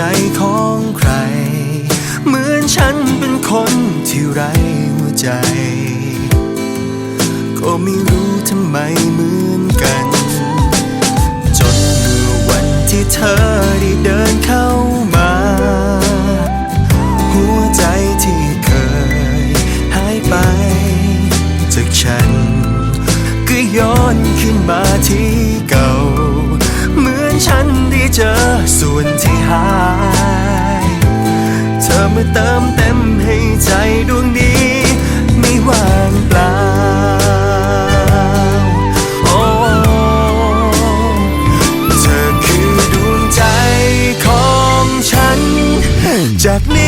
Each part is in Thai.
ใจของใคร เหมือนฉันเป็นคนที่ไร้หัวใจ ก็ไม่รู้ทำไมเหมือนกัน จนเมื่อวันที่เธอได้เดินเข้ามา เจอส่วนที่หาย เธอมาเติมเต็มให้ใจดวงนี้ ไม่ว่างเปล่าโอ้เธอคือดวงใจของฉัน จากนี้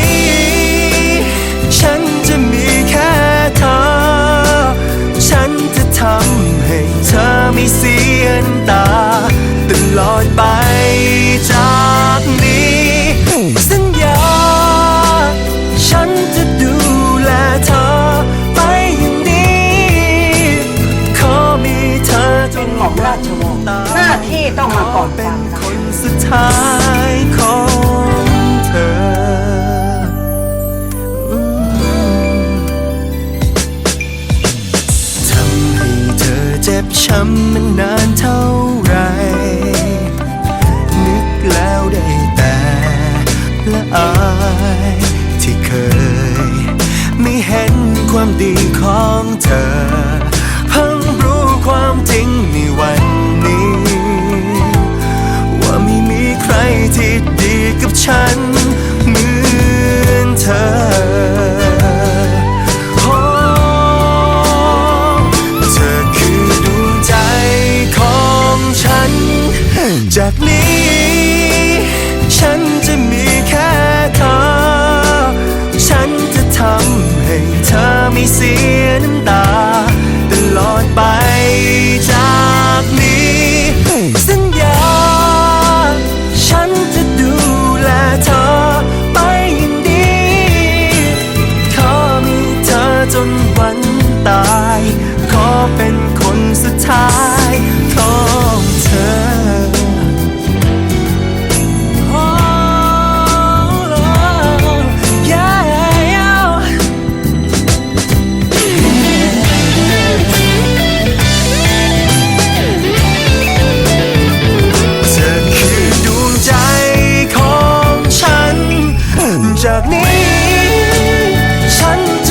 ของเธอ เพิ่งรู้ความจริงในวันนี้ ว่าไม่มีใครที่ดีกับฉัน เหมือนเธอจากนี้ bye. จากนี้ ฉันจะ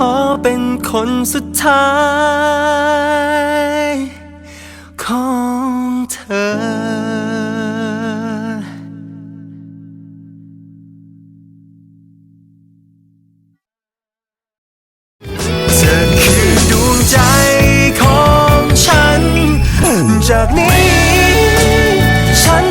ขอเป็นคนสุดท้าย ของเธอจากนี้ ฉัน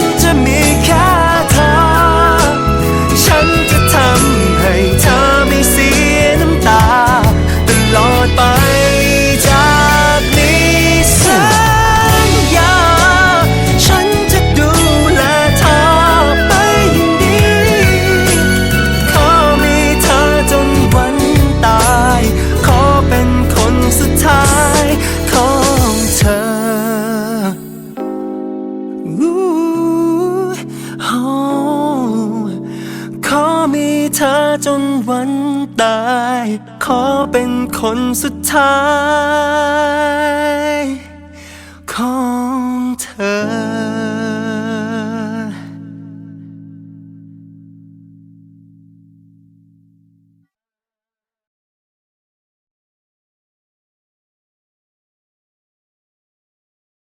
จนวันตาย ขอเป็นคนสุดท้าย ของเธอ